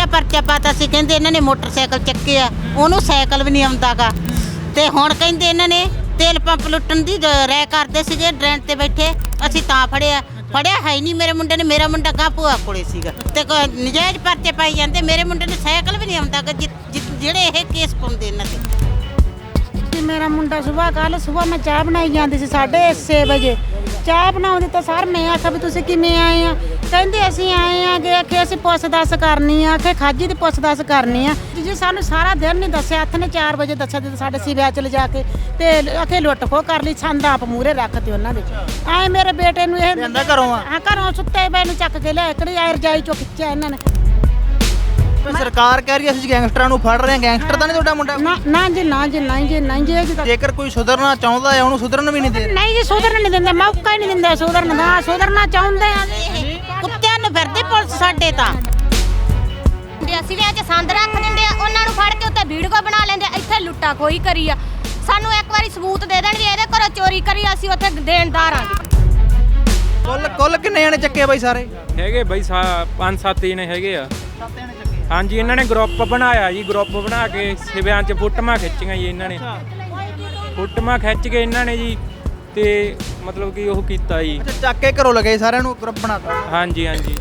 ਪਹਿਲਾਂ ਪਰਚਾ ਪਾਤਾ ਸੀ, ਕਹਿੰਦੇ ਇਹਨਾਂ ਨੇ ਮੋਟਰਸਾਈਕਲ ਚੱਕਿਆ, ਉਹਨੂੰ ਸਾਈਕਲ ਵੀ ਨਹੀਂ ਆਉਂਦਾਗਾ। ਤੇ ਹੁਣ ਕਹਿੰਦੇ ਇਹਨਾਂ ਨੇ ਤੇਲ ਪੰਪ ਲੁੱਟਣ ਦੀ ਜ- ਰਹਿ ਕਰਦੇ ਸੀਗੇ, ਡਰੈਨ ਤੇ ਬੈਠੇ, ਅਸੀਂ ਤਾਂ ਫੜਿਆ। ਫੜਿਆ ਹੈ ਹੀ ਨਹੀਂ ਮੇਰੇ ਮੁੰਡੇ ਨੇ, ਮੇਰਾ ਮੁੰਡਾ ਗਾਂ ਭੂਆ ਕੋਲੇ ਸੀਗਾ। ਤੇ ਕੋਈ ਨਜਾਇਜ਼ ਪਰਚੇ ਪਾਈ ਜਾਂਦੇ, ਮੇਰੇ ਮੁੰਡੇ ਨੂੰ ਸਾਈਕਲ ਵੀ ਨਹੀਂ ਆਉਂਦਾਗਾ, ਜਿ- ਜਿ- ਜਿਹੜੇ ਇਹ ਕੇਸ ਪਾਉਂਦੇ ਇਹਨਾਂ ਤੇ ਤੇ ਮੇਰਾ ਮੁੰਡਾ ਸਵੇਰ ਕੱਲ ਸਵੇਰ ਮੈਂ ਚਾਹ ਬਣਾਈ ਜਾਂਦੀ ਸੀ 6:30 ਵਜੇ। ਚਾਹ ਬਣਾਉਂਦੀ ਤਾਂ ਸਰ ਮੈਂ ਆਖਿਆ ਵੀ ਤੁਸੀਂ ਕਿਵੇਂ ਆਏ ਆ? ਕਹਿੰਦੇ ਅਸੀਂ ਆਏ ਆ ਕਿ ਆਖੇ ਅਸੀਂ ਪੁੱਛ ਦੱਸ ਕਰਨੀ ਆ ਆਖੇ ਖਾਜੀ ਦੀ ਪੁੱਛ ਦੱਸ ਕਰਨੀ ਆ। ਜੀ ਜੀ ਸਾਨੂੰ ਸਾਰਾ ਦਿਨ ਨਹੀਂ ਦੱਸਿਆ ਹੱਥ ਨੇ 4 ਵਜੇ ਦੱਸਿਆ ਤੇ ਸਾਡੇ ਸਿਵਿਆ ਚ ਲਿਜਾ ਕੇ ਤੇ ਆਖੇ ਲੁੱਟ ਖੋ ਕਰ ਲਈ ਛੰਦ ਆਪ ਮੂਰੇ ਰੱਖਤੇ ਉਹਨਾਂ ਦੇ ਐ ਮੇਰੇ ਬੇਟੇ ਨੂੰ ਇਹ ਲਿਆਂਦਾ ਘਰੋਂ ਆ? ਹਾਂ ਘਰੋਂ ਸੁੱਤੇ ਪਏ ਨੂੰ ਚੱਕ ਕੇ ਲਿਆ ਕਿਹੜੀ ਆਇਰ ਜਾਈ ਚੋਂ ਖਿੱਚਿਆ ਇਹਨਾਂ ਨੇ। ਸਰਕਾਰ ਕਹਿ ਰਹੀ ਹੈ ਅਸੀਂ ਗੈਂਗਸਟਰਾਂ ਨੂੰ ਫੜ ਰਹੇ ਹਾਂ। ਗੈਂਗਸਟਰ ਤਾਂ ਨਹੀਂ ਤੁਹਾਡਾ ਮੁੰਡਾ? ਨਾ ਨਾ ਜੀ ਨਾ ਜੀ ਨਾ ਜੀ ਨਾ ਜੀ ਇਹ ਜੀ ਤਾਂ ਜੇਕਰ ਕੋਈ ਸੁਧਰਨਾ ਚਾਹੁੰਦਾ ਹੈ ਉਹਨੂੰ ਸੁਧਰਨ ਵੀ ਨਹੀਂ ਦੇ ਰਹੇ ਨਹੀਂ ਜੀ ਸੁਧਰਨ ਨਹੀਂ ਦਿੰਦੇ ਮੌਕਾ ਹੀ ਨਹੀਂ ਦਿੰਦੇ ਸੁਧਰਨ ਦਾ। ਸੁਧਰਨਾ ਚਾਹੁੰਦੇ ਆ ਜੀ। ਕੁੱਤਿਆਂ ਨੂੰ ਫਿਰਦੇ ਪੁਲਿਸ ਸਾਡੇ ਤਾਂ। ਦੇ ਅਸਲੀਆਂ 'ਚ ਸੰਦ ਰੱਖ ਦਿੰਦੇ ਆ ਉਹਨਾਂ ਨੂੰ ਫੜ ਕੇ ਉੱਤੇ ਵੀਡੀਓ ਬਣਾ ਲੈਂਦੇ ਆ ਇੱਥੇ ਲੁੱਟਾ ਕੋਈ ਕਰੀ ਆ। ਸਾਨੂੰ ਇੱਕ ਵਾਰੀ ਸਬੂਤ ਦੇ ਦੇਣ ਵੀ ਇਹਦੇ ਘਰੋਂ ਚੋਰੀ ਕਰੀ ਆ, ਅਸੀਂ ਉੱਥੇ ਦੇਣਦਾਰ ਆਂਗੇ ਕੁੱਲ ਕੁੱਲ ਕਿੰਨੇ ਜਣੇ ਚੱਕੇ ਬਾਈ ਸਾਰੇ? ਹੈਗੇ ਬਈ ਸਾ ਪੰਜ ਸੱਤ ਜਣੇ ਹੈਗੇ ਆ। ਹਾਂਜੀ ਇਹਨਾਂ ਨੇ ਗਰੁੱਪ ਬਣਾਇਆ ਜੀ ਗਰੁੱਪ ਬਣਾ ਕੇ ਸਿਵਿਆਂ 'ਚ ਫੋਟੋਆਂ ਖਿੱਚੀਆਂ ਜੀ ਇਹਨਾਂ ਨੇ। ਫੋਟੋਆਂ ਖਿੱਚ ਕੇ ਇਹਨਾਂ ਨੇ ਜੀ ਤੇ ਮਤਲਬ ਕਿ ਉਹ ਕੀਤਾ ਜੀ। ਅੱਛਾ ਚੱਕ ਕੇ ਘਰੋਂ ਲਗੇ ਸਾਰਿਆਂ ਨੂੰ ਗਰੁੱਪ ਬਣਾਤਾ ਹਾਂਜੀ ਹਾਂਜੀ।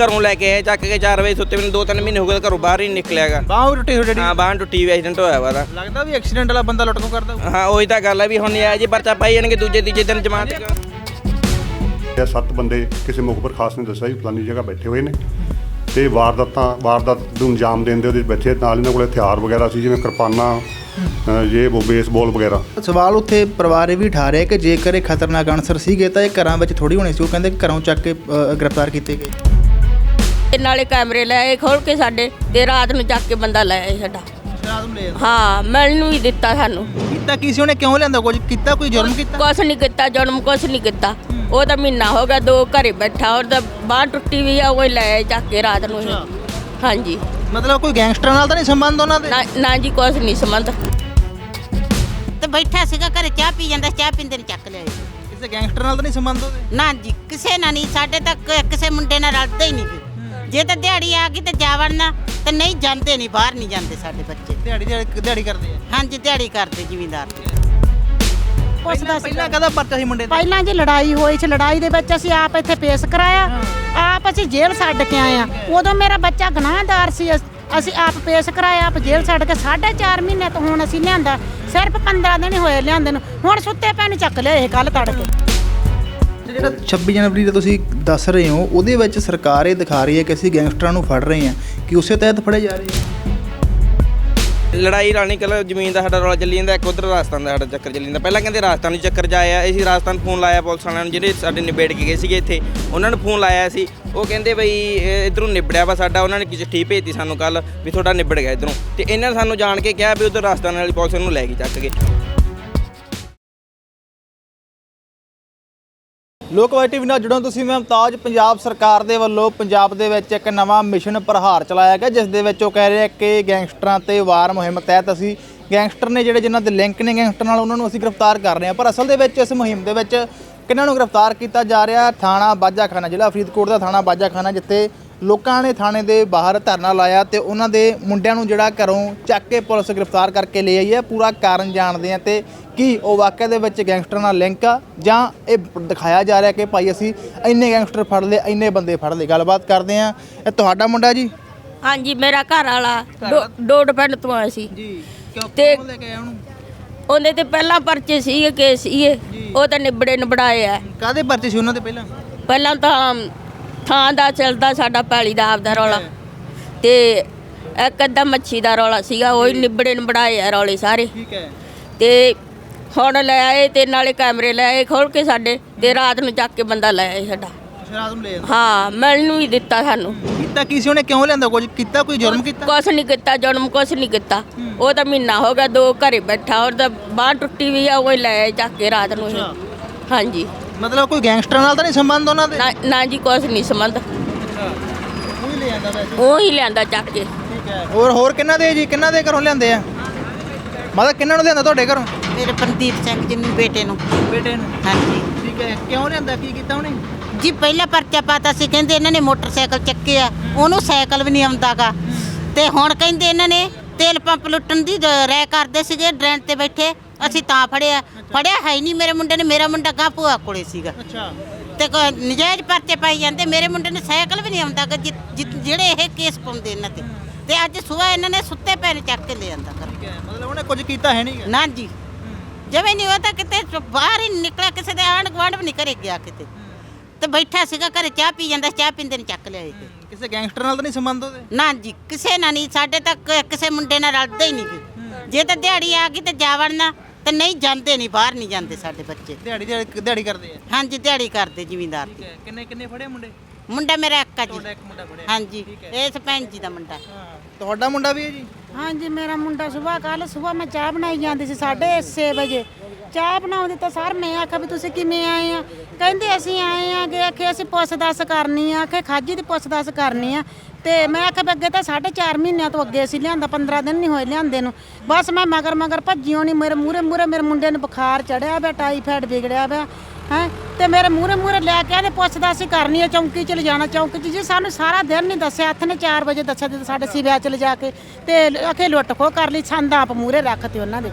ਘਰੋਂ ਲੈ ਕੇ ਆਏ ਚੱਕ ਕੇ 4 ਵਜੇ ਸੁੱਤੇ ਮੈਨੂੰ 2-3 ਮਹੀਨੇ ਹੋ ਗਏ ਘਰੋਂ ਬਾਹਰ ਹੀ ਨਿਕਲਿਆਗਾ। ਬਾਹ ਟੁੱਟੀ ਹੋਈ ਡੈਡੀ ਹਾਂ ਬਾਂਹ ਟੁੱਟੀ ਵੀ ਐਕਸੀਡੈਂਟ ਹੋਇਆ ਵਾ ਦਾ ਲੱਗਦਾ ਵੀ ਐਕਸੀਡੈਂਟ ਵਾਲਾ ਬੰਦਾ ਲੁੱਟ ਕੋ ਕਰਦਾ। ਹਾਂ ਉਹੀ ਤਾਂ ਗੱਲ ਹੈ ਵੀ ਹੁਣ ਨਹੀਂ ਆਇਆ ਜੀ ਪਰਚਾ ਪਾਈ ਜਾਣਗੇ ਦੂਜੇ ਤੀਜੇ ਦਿਨ ਜਮਾਨਤ ਇਹ ਸੱਤ ਬੰਦੇ ਕਿਸੇ ਮੁਖਬਰ ਖਾਸ ਨੇ ਦੱਸਿਆ ਵੀ ਫਲਾਨੀ ਜਗ੍ਹਾ ਬੈਠੇ ਹੋਏ ਨੇ। ਤੇ ਵਾਰਦਾਤਾਂ ਵਾਰਦਾਤ ਨੂੰ ਅੰਜਾਮ ਦੇਣ ਦੇ ਉਹਦੇ ਬੈਠੇ। ਨਾਲ ਇਹਨਾਂ ਕੋਲ ਹਥਿਆਰ ਵਗੈਰਾ ਸੀ ਜਿਵੇਂ ਕਿਰਪਾਨਾਂ ਜੇ ਉਹ ਬੇਸਬਾਲ ਵਗੈਰਾ। ਸਵਾਲ ਉੱਥੇ ਪਰਿਵਾਰ ਇਹ ਵੀ ਠਾ ਰਿਹਾ ਕਿ ਜੇਕਰ ਇਹ ਖਤਰਨਾਕ ਅਨਸਰ ਸੀਗੇ ਤਾਂ ਇਹ ਘਰਾਂ ਵਿੱਚ ਥੋੜੀ ਹੋਣੇ ਸੀ ਉਹ ਕਹਿੰਦੇ ਘਰੋਂ ਚੱਕ ਕੇ ਅ, ਗ੍ਰਿਫਤਾਰ ਕੀਤੇ ਗਏ। ਤੇ ਨਾਲੇ ਕੈਮਰੇ ਲੈ ਆਏ ਖੋਲ ਕੇ ਸਾਡੇ ਤੇ ਰਾਤ ਨੂੰ ਚੱਕ ਕੇ ਬੰਦਾ ਲੈ ਆਏ ਸਾਡਾ। ਲੈ ਜਾਂਦਾ। ਹਾਂ ਮਿਲਣ ਨੂੰ ਹੀ ਦਿੱਤਾ ਸਾਨੂੰ। ਕੀਤਾ ਕੀ ਸੀ ਉਹਨੇ? ਕਿਉਂ ਲਿਆਂਦਾ ਕੁਝ? ਕੀਤਾ ਕੋਈ ਜੁਰਮ ਕੀਤਾ? ਕੁਛ ਨਹੀਂ ਕੀਤਾ ਜਨਮ ਕੁਛ ਨਹੀਂ ਕੀਤਾ। ਉਹ ਤਾਂ ਮਹੀਨਾ ਹੋ ਗਿਆ ਦੋ ਘਰੇ ਬੈਠਾ ਔਰ ਤਾਂ ਬਾਂਹ ਟੁੱਟੀ ਵੀ ਆ ਉਹ ਹੀ ਲੈ ਆਏ ਚੱਕ ਕੇ ਰਾਤ ਨੂੰ ਹੀ। ਹਾਂਜੀ। ਮਤਲਬ ਕੋਈ ਗੈਂਗਸਟਰਾਂ ਨਾਲ ਤਾਂ ਨਹੀਂ ਸੰਬੰਧ ਉਹਨਾਂ ਦੇ? ਨਾ ਨਾ ਜੀ ਕੁਛ ਨਹੀਂ ਸੰਬੰਧ। ਤੇ ਬੈਠਾ ਸੀਗਾ ਘਰੇ ਚਾਹ ਪੀ ਜਾਂਦਾ ਚਾਹ ਪੀਂਦੇ ਨੂੰ ਚੱਕ ਲਿਆ ਜੀ। ਕਿਸੇ ਗੈਂਗਸਟਰ ਨਾਲ ਤਾਂ ਨਹੀਂ ਸੰਬੰਧ ਉਹਦੇ? ਨਾ ਜੀ ਕਿਸੇ ਨਾਲ ਨਹੀਂ ਸਾਡੇ ਤੱਕ ਕਿਸੇ ਮੁੰਡੇ ਨਾਲ ਰਲਦਾ ਹੀ ਨਹੀਂ। ਜੇ ਤਾਂ ਦਿਹਾੜੀ ਆ ਗਈ ਤੇ ਜਾ ਵੜਨਾ ਤੇ ਨਹੀਂ ਜਾਂਦੇ ਨਹੀਂ ਬਾਹਰ ਨਹੀਂ ਜਾਂਦੇ ਸਾਡੇ ਬੱਚੇ। ਦਿਹਾੜੀ ਦਿਹਾੜੀ ਦਿਹਾੜੀ ਕਰਦੇ ਆ? ਹਾਂਜੀ ਦਿਹਾੜੀ ਕਰਦੇ ਜ਼ਿਮੀਂਦਾਰ। ਪੁੱਛਦਾ ਸੀ ਪਹਿਲਾਂ ਕਦਾ ਪਰਚਾ ਸੀ ਮੁੰਡੇ ਤੇ? ਪਹਿਲਾਂ ਜੀ ਲੜਾਈ ਹੋਈ ਸੀ ਲੜਾਈ ਦੇ ਵਿੱਚ ਅਸੀਂ ਆਪ ਇੱਥੇ ਪੇਸ਼ ਕਰਾਇਆ। ਆਪ ਅਸੀਂ ਜੇਲ੍ਹ ਛੱਡ ਕੇ ਆਏ ਆ ਉਦੋਂ ਮੇਰਾ ਬੱਚਾ ਗੁਨਾਹਦਾਰ ਸੀ। ਅਸ- ਆਪ ਪੇਸ਼ ਕਰਾਇਆ ਆਪ ਜੇਲ੍ਹ ਛੱਡ ਕੇ 4.5 ਮਹੀਨੇ ਤੋਂ ਹੁਣ ਅਸੀਂ ਲਿਆਂਦਾ। ਸਿਰਫ 15 ਦਿਨ ਹੀ ਹੋਏ ਲਿਆਂਦੇ ਨੂੰ। ਹੁਣ ਸੁੱਤੇ ਪੈ ਨੂੰ ਚੱਕ ਲਿਆ ਇਹ ਕੱਲ ਤੜਕੇ। ਜਿਹੜਾ 26 ਜਨਵਰੀ ਦਾ ਤੁਸੀਂ ਦੱਸ ਰਹੇ ਹੋ ਉਹਦੇ ਵਿੱਚ ਸਰਕਾਰ ਇਹ ਦਿਖਾ ਰਹੀ ਹੈ ਕਿ ਅਸੀਂ ਗੈਂਗਸਟਰਾਂ ਨੂੰ ਫੜ ਰਹੇ ਹਾਂ ਕਿ ਉਸੇ ਤਹਿਤ ਫੜੇ ਜਾ ਰਹੇ ਆ ਲੜਾਈ ਰਾਣੀ ਕੱਲ ਜ਼ਮੀਨ ਦਾ ਸਾਡਾ ਰੌਲਾ ਚੱਲੀ ਜਾਂਦਾ, ਇੱਕ ਉਧਰ ਰਾਜਸਥਾਨ ਦਾ ਸਾਡਾ ਚੱਕਰ ਚੱਲੀ ਜਾਂਦਾ। ਪਹਿਲਾਂ ਕਹਿੰਦੇ ਰਾਜਸਥਾਨ ਨੂੰ ਚੱਕਰ ਜਾਇਆ ਅਸੀਂ ਰਾਜਸਥਾਨ ਫੋਨ ਲਾਇਆ ਪੁਲਿਸ ਵਾਲਿਆਂ ਨੂੰ, ਜਿਹੜੇ ਸਾਡੇ ਨਿਬੇੜ ਕੇ ਗਏ ਸੀਗੇ ਇੱਥੇ, ਉਹਨਾਂ ਨੂੰ ਫੋਨ ਲਾਇਆ ਸੀ। ਉਹ ਕਹਿੰਦੇ ਬਈ, ਇਹ ਇਧਰੋਂ ਨਿਬੜਿਆ ਵਾ ਸਾਡਾ, ਉਹਨਾਂ ਨੇ ਕਿਸੇ ਠੀਕ ਭੇਜਤੀ ਸਾਨੂੰ ਕੱਲ ਵੀ ਤੁਹਾਡਾ ਨਿਬੜ ਗਿਆ ਇਧਰੋਂ। ਤੇ ਇਹਨਾਂ ਨੇ ਸਾਨੂੰ ਜਾਣ ਕੇ ਕਿਹਾ ਵੀ ਉਧਰ ਰਾਜਸਥਾਨ ਵਾਲੀ ਪੁਲਿਸ ਨੂੰ ਲੈ ਕੇ ਚੱਕ ਗਏ ਲੋਕਵਾਈ ਟੀਵੀ ਨਾਲ ਜੁੜੋ ਤੁਸੀਂ ਮੈਂ ਮੁਮਤਾਜ, ਪੰਜਾਬ ਸਰਕਾਰ ਦੇ ਵੱਲੋਂ ਪੰਜਾਬ ਦੇ ਵਿੱਚ ਇੱਕ ਨਵਾਂ ਮਿਸ਼ਨ ਪ੍ਰਹਾਰ ਚਲਾਇਆ ਗਿਆ, ਜਿਸ ਦੇ ਵਿੱਚ ਉਹ ਕਹਿ ਰਹੇ ਕਿ ਗੈਂਗਸਟਰਾਂ ਤੇ ਵਾਰ ਮੁਹਿੰਮ ਤਹਿਤ ਅਸੀਂ ਗੈਂਗਸਟਰ ਨੇ ਜਿਹੜੇ ਜਿਨ੍ਹਾਂ ਦੇ ਲਿੰਕ ਨੇ ਗੈਂਗਸਟਰ ਨਾਲ ਉਹਨਾਂ ਨੂੰ ਅਸੀਂ ਗ੍ਰਿਫਤਾਰ ਕਰ ਰਹੇ ਹਾਂ। ਪਰ ਅਸਲ ਦੇ ਵਿੱਚ ਇਸ ਮੁਹਿੰਮ ਦੇ ਵਿੱਚ ਕਿਹਨਾਂ ਨੂੰ ਗ੍ਰਿਫਤਾਰ ਕੀਤਾ ਜਾ ਰਿਹਾ? ਥਾਣਾ ਬਾਜਾਖਾਨਾ, ਜ਼ਿਲ੍ਹਾ ਫਰੀਦਕੋਟ ਦਾ ਥਾਣਾ ਬਾਜਾਖਾਨਾ, ਜਿੱਥੇ ਲੋਕਾਂ ਨੇ ਥਾਣੇ ਦੇ ਬਾਹਰ ਧਰਨਾ ਲਾਇਆ ਤੇ ਉਹਨਾਂ ਦੇ ਮੁੰਡਿਆਂ ਨੂੰ ਜਿਹੜਾ ਘਰੋਂ ਚੱਕ ਕੇ ਪੁਲਿਸ ਗ੍ਰਿਫਤਾਰ ਕਰਕੇ ਲੈ ਆਈ ਹੈ। ਪੂਰਾ ਕਾਰਨ ਜਾਣਦੇ ਆ ਤੇ ਕੀ ਉਹ ਵਾਕਿਆ ਦੇ ਵਿੱਚ ਗੈਂਗਸਟਰ ਨਾਲ ਲਿੰਕ ਆ ਜਾਂ ਇਹ ਦਿਖਾਇਆ ਜਾ ਰਿਹਾ ਕਿ ਭਾਈ ਅਸੀਂ ਇੰਨੇ ਗੈਂਗਸਟਰ ਫੜ ਲਏ ਇੰਨੇ ਬੰਦੇ ਫੜ ਲਏ। ਗੱਲਬਾਤ ਕਰਦੇ ਆ ਇਹ ਤੁਹਾਡਾ ਮੁੰਡਾ ਜੀ? ਹਾਂਜੀ ਮੇਰਾ ਘਰ ਵਾਲਾ ਡੋਡ ਪਿੰਡ ਤੋਂ ਆਇਆ ਸੀ। ਜੀ ਕਿਉਂ ਲੈ ਕੇ ਆਇਆ ਉਹਨੂੰ? ਉਹਦੇ ਤੇ ਪਹਿਲਾਂ ਪਰਚੇ ਸੀਗੇ ਕੇਸ ਸੀਗੇ। ਉਹ ਤਾਂ ਨਿਬੜੇ ਨਿਬੜਾਏ ਆ। ਕਾਦੇ ਪਰਚੇ ਸੀ ਉਹਨਾਂ ਦੇ ਪਹਿਲਾਂ? ਪਹਿਲਾਂ ਤਾਂ ਥਾਂ ਦਾ ਚੱਲਦਾ ਸਾਡਾ ਪੈਲੀ ਦਾ ਆਪਦਾ ਰੌਲਾ। ਤੇ ਇੱਕ ਅੱਧਾ ਮੱਛੀ ਦਾ ਰੌਲਾ ਸੀਗਾ ਉਹ ਹੀ ਨਿਬੜੇ ਨਿਬੜਾਏ ਆ ਰੌਲੇ ਸਾਰੇ। ਠੀਕ ਹੈ। ਤੇ ਹੁਣ ਲੈ ਆਏ ਤੇ ਨਾਲੇ ਕੈਮਰੇ ਲੈ ਆਏ ਖੋਲ ਕੇ ਸਾਡੇ ਤੇ ਰਾਤ ਨੂੰ ਚੱਕ ਕੇ ਬੰਦਾ ਲੈ ਆਏ ਸਾਡਾ। ਰਾਤ ਨੂੰ ਲੈ ਜਾਂਦਾ ਹਾਂ ਮਿਲਣ ਨੂੰ ਹੀ ਦਿੱਤਾ ਸਾਨੂੰ। ਕੀਤਾ ਕੀ ਸੀ ਉਹਨੇ? ਕਿਉਂ ਲਿਆਂਦਾ? ਕੁਝ ਕੀਤਾ ਕੋਈ ਜੁਰਮ ਕੀਤਾ? ਕੁਛ ਨਹੀਂ ਕੀਤਾ ਜਨਮ ਕੁਛ ਨਹੀਂ ਕੀਤਾ। ਉਹ ਤਾਂ ਮਹੀਨਾ ਹੋ ਗਿਆ ਦੋ ਘਰੇ ਬੈਠਾ ਔਰ ਤਾਂ ਬਾਂਹ ਟੁੱਟੀ ਵੀ ਆ ਉਹ ਹੀ ਲੈ ਆਏ ਚੱਕ ਕੇ ਰਾਤ ਨੂੰ ਹਾਂਜੀ। ਮਤਲਬ ਕੋਈ ਗੈਂਗਸਟਰ ਨਾਲ ਤਾਂ ਨਹੀਂ ਸੰਬੰਧ ਉਹਨਾਂ ਦੇ? ਨਾ ਨਾ ਜੀ ਕੁਛ ਨਹੀਂ ਸੰਬੰਧ। ਉਹ ਹੀ ਲੈ ਜਾਂਦਾ ਵੈਸੇ? ਉਹ ਹੀ ਲਿਆਂਦਾ ਚੱਕ ਕੇ। ਠੀਕ ਹੈ ਹੋਰ ਹੋਰ ਕਿੰਨਾ ਦੇ ਜੀ? ਕਿੰਨਾ ਦੇ ਘਰੋਂ ਲਿਆਂਦੇ ਆ? ਮਤਲਬ ਕਿੰਨਾਂ ਨੂੰ ਲਿਆਂਦਾ ਤੁਹਾਡੇ ਘਰੋਂ? ਮੇਰੇ ਪਨਦੀਪ ਸਿੰਘ ਜੀ ਨੂੰ ਬੇਟੇ ਨੂੰ। ਬੇਟੇ ਨੂੰ? ਹਾਂਜੀ। ਠੀਕ ਹੈ ਕਿਉਂ ਲਿਆਂਦਾ ਕੀ ਕੀਤਾ ਉਹਨੇ? ਜੀ ਪਹਿਲਾ ਪਰਚਾ ਪਾਤਾ ਸੀ ਕਹਿੰਦੇ ਇਹਨਾਂ ਨੇ ਮੋਟਰਸਾਈਕਲ ਚੱਕਿਆ। ਉਹਨੂੰ ਸਾਈਕਲ ਵੀ ਨਹੀਂ ਆਉਂਦਾਗਾ। ਤੇ ਹੁਣ ਕਹਿੰਦੇ ਇਹਨਾਂ ਨੇ ਤੇਲ ਪੰਪ ਲੁੱਟਣ ਦੀ ਰਾਇ ਕਰਦੇ ਸੀਗੇ ਡਰੈਂਟ ਤੇ ਬੈਠੇ। ਅਸੀਂ ਤਾਂ ਫੜਿਆ। ਫੜਿਆ ਹੈ ਨਹੀਂ ਮੇਰੇ ਮੁੰਡੇ ਨੇ ਮੇਰਾ ਮੁੰਡਾ ਗਾਂ ਭੂਆ ਕੋਲੇ ਸੀਗਾ। ਅੱਛਾ। ਤੇ ਕੋਈ ਨਜਾਇਜ਼ ਪਰਚੇ ਪਾਈ ਜਾਂਦੇ ਮੇਰੇ ਮੁੰਡੇ ਨੇ ਸਾਈਕਲ ਵੀ ਨਹੀਂ ਆਉਂਦਾ ਗਾ, ਜਿ- ਜਿ- ਜਿਹੜੇ ਇਹ ਕੇਸ ਪਾਉਂਦੇ ਇਹਨਾਂ ਤੇ। ਤੇ ਅੱਜ ਸਵੇਰ ਇਹਨਾਂ ਨੇ ਸੁੱਤੇ ਪੈਰ ਚੱਕ ਕੇ ਲੈ ਆਂਦਾ ਕਰ ਠੀਕ ਹੈ ਮਤਲਬ ਉਹਨੇ ਕੁਝ ਕੀਤਾ ਹੈ ਨਹੀਂ ਨਾ ਜੀ। ਜਿਵੇਂ ਨਹੀਂ ਤਾਂ ਕਿਤੇ ਬਾਹਰ ਹੀ ਨੀ ਨਿਕਲਿਆ ਕਿਸੇ ਦੇ ਆਂਢ ਗੁਆਂਢ ਵੀ ਨਹੀਂ ਘਰੇ ਗਿਆ ਕਿਤੇ। ਤੇ ਬੈਠਾ ਸੀਗਾ ਘਰੇ ਚਾਹ ਪੀ ਜਾਂਦਾ ਚਾਹ ਪੀਂਦੇ ਨੇ ਚੱਕ ਲਿਆ ਇਹ ਕਿਸੇ ਗੈਂਗਸਟਰ ਨਾਲ ਤਾਂ ਨਹੀਂ ਸੰਬੰਧ ਉਹਦੇ? ਨਾ ਜੀ ਕਿਸੇ ਨਾਲ ਨਹੀਂ ਸਾਡੇ ਤੱਕ ਕਿਸੇ ਮੁੰਡੇ ਨਾਲ ਰਲਦਾ ਹੀ ਨਹੀਂ ਗੀ। ਜੇ ਤਾਂ ਦਿਹਾੜੀ ਆ ਗਈ ਤੇ ਜਾ ਵੜਨਾ ਤੇ ਨਹੀਂ ਜਾਂਦੇ ਨਹੀਂ ਬਾਹਰ ਨਹੀਂ ਜਾਂਦੇ ਸਾਡੇ ਬੱਚੇ। ਦਿਹਾੜੀ ਦਿਹਾੜੀ ਦਿਹਾੜੀ ਕਰਦੇ ਆ? ਹਾਂਜੀ ਦਿਹਾੜੀ ਕਰਦੇ ਜ਼ਿਮੀਂਦਾਰ ਠੀਕ ਹੈ ਕਿੰਨੇ ਕਿੰਨੇ ਫੜੇ ਮੁੰਡੇ? ਮੁੰਡਾ ਮੇਰਾ ਇੱਕ ਆ ਜੀ। ਤੁਹਾਡਾ ਇੱਕ ਮੁੰਡਾ ਫੜਿਆ। ਹਾਂਜੀ ਇਹ ਸਰਪੰਚ ਜੀ ਦਾ ਮੁੰਡਾ। ਹਾਂ ਤੁਹਾਡਾ ਮੁੰਡਾ ਵੀ ਹੈ ਜੀ? ਹਾਂਜੀ ਮੇਰਾ ਮੁੰਡਾ ਸਵੇਰ ਕੱਲ ਸਵੇਰ ਮੈਂ ਚਾਹ ਬਣਾਈ ਜਾਂਦੀ ਸੀ 6:30 ਵਜੇ। ਚਾਹ ਬਣਾਉਂਦੀ ਤਾਂ ਸਰ ਮੈਂ ਆਖਿਆ ਵੀ ਤੁਸੀਂ ਕਿਵੇਂ ਆਏ ਆ? ਕਹਿੰਦੇ ਅਸੀਂ ਆਏ ਆ ਕਿ ਆਖੇ ਅਸੀਂ ਪੁੱਛ ਦੱਸ ਕਰਨੀ ਆ ਆਖੇ ਖਾਜੀ ਦੀ ਪੁੱਛ ਦੱਸ ਕਰਨੀ ਆ। ਤੇ ਮੈਂ ਆਖਿਆ ਵੀ ਅੱਗੇ ਤਾਂ 4.5 ਮਹੀਨਿਆਂ ਤੋਂ ਅੱਗੇ ਅਸੀਂ ਲਿਆਂਦਾ 15 ਦਿਨ ਨਹੀਂ ਹੋਏ ਲਿਆਂਦੇ ਨੂੰ। ਬਸ ਮੈਂ ਮਗਰ ਮਗਰ ਭੱਜੀਓ ਨਹੀਂ ਮੇਰੇ ਮੂਰੇ ਮੂਰੇ ਮੇਰੇ ਮੁੰਡੇ ਨੂੰ ਬੁਖਾਰ ਚੜਿਆ ਪਿਆ ਟਾਈਫਾਇਡ ਵਿਗੜਿਆ ਪਿਆ। ਹੈ? ਤੇ ਮੇਰੇ ਮੂਰੇ ਮੂਰੇ ਲੈ ਕੇ ਆਦੇ ਪੁੱਛਦਾ ਸੀ ਕਰਨੀ ਆ ਚੌਂਕੀ ਚ ਲਿਜਾਣਾ ਚੌਂਕੀ ਚ ਜੀ ਸਾਨੂੰ ਸਾਰਾ ਦਿਨ ਨਹੀਂ ਦੱਸਿਆ ਹੱਥ ਨੇ 4 ਵਜੇ ਦੱਸਿਆ ਤੇ ਸਾਡੇ ਸਿਵਿਆ ਚ ਲਿਜਾ ਕੇ ਤੇ ਅਖੇ ਲੁੱਟ ਖੋ ਕਰ ਲਈ ਛੰਦ ਆਪ ਮੂਰੇ ਰੱਖਤੇ ਉਹਨਾਂ ਦੇ।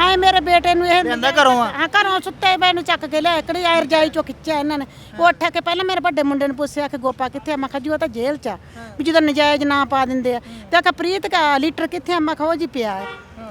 ਐ ਮੇਰੇ ਬੇਟੇ ਨੂੰ ਇਹ ਲਿਆਂਦਾ ਘਰੋਂ ਆ? ਹਾਂ ਘਰੋਂ ਸੁੱਤੇ ਪਏ ਨੂੰ ਚੱਕ ਕੇ ਲਿਆ ਕਿਹੜੀ ਆਇਰ ਜਾਈ ਚੋਂ ਖਿੱਚਿਆ ਇਹਨਾਂ ਨੇ। ਉਹ ਉੱਠ ਕੇ ਪਹਿਲਾਂ ਮੇਰੇ ਵੱਡੇ ਮੁੰਡੇ ਨੂੰ ਪੁੱਛਿਆ ਕਿ ਗੋਪਾ ਕਿੱਥੇ ਆ? ਮੈਂ ਕਿਹਾ ਜੀ ਉਹ ਤਾਂ ਜੇਲ੍ਹ 'ਚ ਆ। ਵੀ ਜਦੋਂ ਨਜਾਇਜ਼ ਨਾ ਪਾ ਦਿੰਦੇ ਆ। ਤੇ ਆਖਾ ਪ੍ਰੀਤ ਕਾ ਲੀਟਰ ਕਿੱਥੇ ਆ? ਮੈਂ ਕਿਹਾ ਉਹ ਜੀ ਪਿਆ ਹੈ